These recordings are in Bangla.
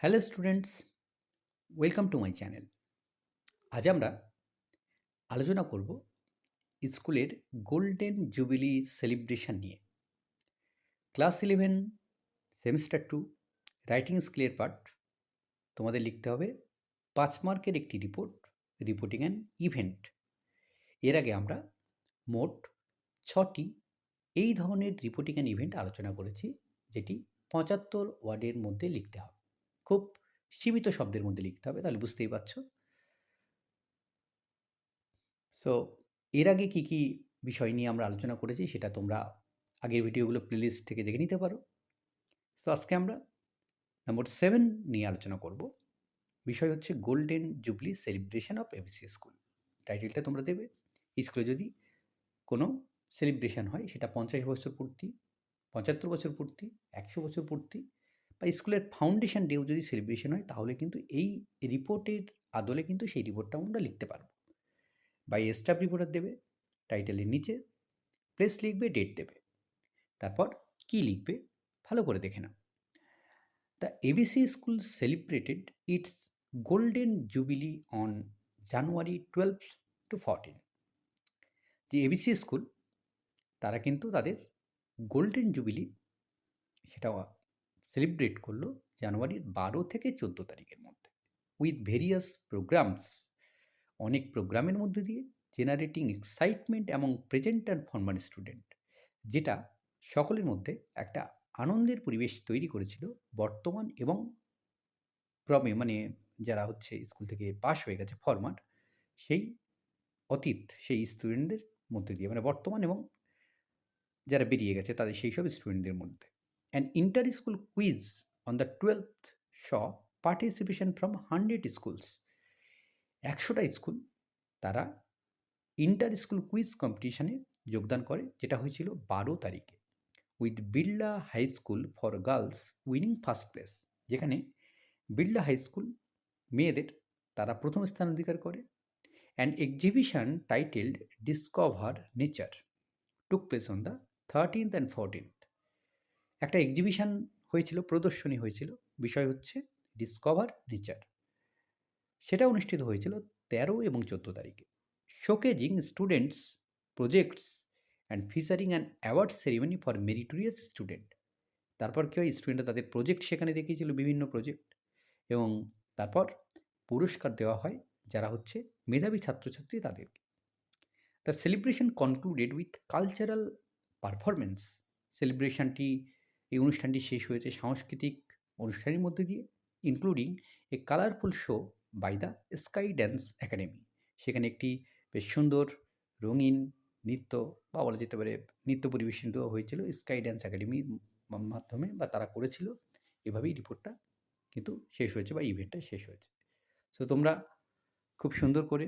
Hello students welcome to my channel আজ আমরা আলোচনা করব স্কুলের গোল্ডেন জুবিলি সেলিব্রেশন নিয়ে। Class eleven semester two writing স্কিলের পার্ট তোমাদের লিখতে হবে পাঁচ মার্কের একটি রিপোর্ট রিপোর্টিং অ্যান ইভেন্ট এর আগে আমরা মোট ছটি এই ধরনের রিপোর্টিং অ্যান ইভেন্ট আলোচনা করেছি, যেটি পঁচাত্তর ওয়ার্ডের মধ্যে লিখতে হবে। খুব সীমিত শব্দের মধ্যে লিখতে হবে, তাহলে বুঝতেই পারছ। সো এর আগে কি কি বিষয় নিয়ে আমরা আলোচনা করেছি, সেটা তোমরা আগের ভিডিওগুলো প্লেলিস্ট থেকে দেখে নিতে পারো। সো আজকে আমরা নম্বর সেভেন নিয়ে আলোচনা করব। বিষয় হচ্ছে golden jubilee celebration of ABC school টাইটেলটা তোমরা দেবে। স্কুলে যদি কোনো সেলিব্রেশন হয়, সেটা পঞ্চাশ বছর পূর্তি, পঁচাত্তর বছর পূর্তি, একশো বছর পূর্তি বা স্কুলের ফাউন্ডেশন ডেও যদি সেলিব্রেশন হয়, তাহলে কিন্তু এই রিপোর্টের আদলে কিন্তু সেই রিপোর্টটা আমরা লিখতে পারব। বাই স্টাফ রিপোর্টার দেবে টাইটেলের নিচে প্লেস লিখবে ডেট দেবে। তারপর কি লিখবে, ভালো করে দেখে নাও। The ABC school celebrated its golden jubilee on January twelve two fourteen যে এবিসি স্কুল তারা কিন্তু তাদের গোল্ডেন জুবিলি সেটা সেলিব্রেট করল জানুয়ারির বারো থেকে চোদ্দ তারিখের মধ্যে। উইথ ভেরিয়াস প্রোগ্রামস অনেক প্রোগ্রামের মধ্যে দিয়ে জেনারেটিং এক্সাইটমেন্ট এবং প্রেজেন্ট অ্যান্ড ফর্মাল স্টুডেন্ট যেটা সকলের মধ্যে একটা আনন্দের পরিবেশ তৈরি করেছিল বর্তমান এবং ক্রমে মানে যারা হচ্ছে স্কুল থেকে পাশ হয়ে গেছে ফরমাট সেই অতীত, সেই স্টুডেন্টদের মধ্যে দিয়ে মানে বর্তমান এবং যারা বেরিয়ে গেছে তাদের সেই সব স্টুডেন্টদের মধ্যে। An inter-school quiz on the 12th saw participation from 100 schools. একশোটা স্কুল তারা ইন্টার স্কুল কুইজ কম্পিটিশনে যোগদান করে, যেটা হয়েছিল বারো তারিখে with Birla high school for girls winning first place যেখানে বিড়লা হাই স্কুল মেয়েদের তারা প্রথম স্থান অধিকার করে and exhibition titled discover nature took place on the thirteenth and fourteenth একটা এক্সিবিশন হয়েছিল, প্রদর্শনী হয়েছিল। বিষয় হচ্ছে ডিসকভার নেচার সেটা অনুষ্ঠিত হয়েছিল তেরো এবং চোদ্দ তারিখে। Showcasing students projects and featuring and award ceremony for meritorious student তারপর কী হয় স্টুডেন্টরা তাদের প্রজেক্ট সেখানে দেখিয়েছিল, বিভিন্ন প্রজেক্ট এবং তারপর পুরস্কার দেওয়া হয় যারা হচ্ছে মেধাবী ছাত্রছাত্রী তাদেরকে। The celebration concluded with cultural performance সেলিব্রেশনটি এই অনুষ্ঠানটি শেষ হয়েছে সাংস্কৃতিক অনুষ্ঠানের মধ্যে দিয়ে including a colourful show by the sky dance academy সেখানে একটি বেশ সুন্দর রঙিন নৃত্য বা বলা যেতে পারে নৃত্য পরিবেশিত হয়েছিল স্কাই ড্যান্স একাডেমির মাধ্যমে বা তারা করেছিল। এভাবেই রিপোর্টটা কিন্তু শেষ হয়েছে বা ইভেন্টটা শেষ হয়েছে। সো তোমরা খুব সুন্দর করে,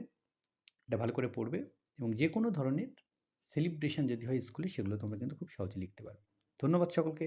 এটা ভালো করে পড়বে এবং যে কোনো ধরনের সেলিব্রেশন যদি হয় স্কুলে, সেগুলো তোমরা কিন্তু খুব সহজে লিখতে পারবে। ধন্যবাদ সকলকে।